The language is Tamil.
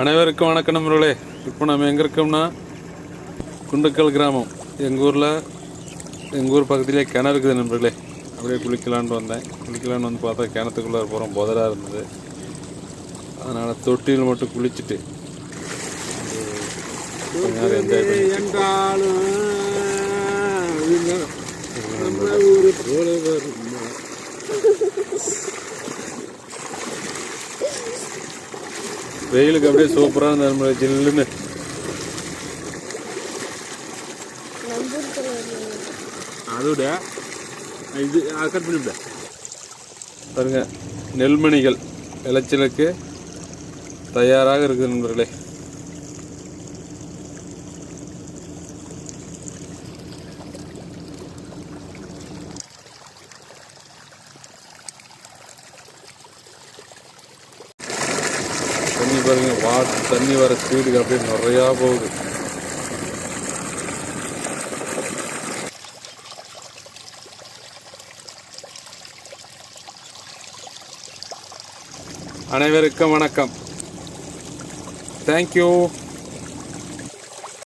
அனைவருக்கும் வணக்கம் நண்பர்களே. இப்போ நம்ம எங்கே இருக்கோம்னா குண்டுக்கல் கிராமம். எங்கள் ஊரில் எங்கள் ஊர் பக்கத்துலேயே கிணறு இருக்குது நண்பர்களே. அப்படியே குளிக்கலான்ட்டு வந்தேன். குளிக்கலான்னு வந்து பார்த்தா கிணத்துக்குள்ளே போகிறோம் புதராக இருந்தது. அதனால் தொட்டியில் மட்டும் குளிச்சுட்டு நேரம் என்ஜாய் பண்ணி வெயிலுக்கு அப்படியே சூப்பராக இருந்த நண்பர்களே ஜில்லுன்னு. அதோட இது கட் பண்ணிவிட பாருங்க நெல்மணிகள் விளைச்சலுக்கு தயாராக இருக்குது நண்பர்களே. தண்ணி பாருங்க வா தண்ணி வர ஸ்பீடுக்கு அப்படியே நிறையா போகுது. அனைவருக்கும் வணக்கம். தேங்க்யூ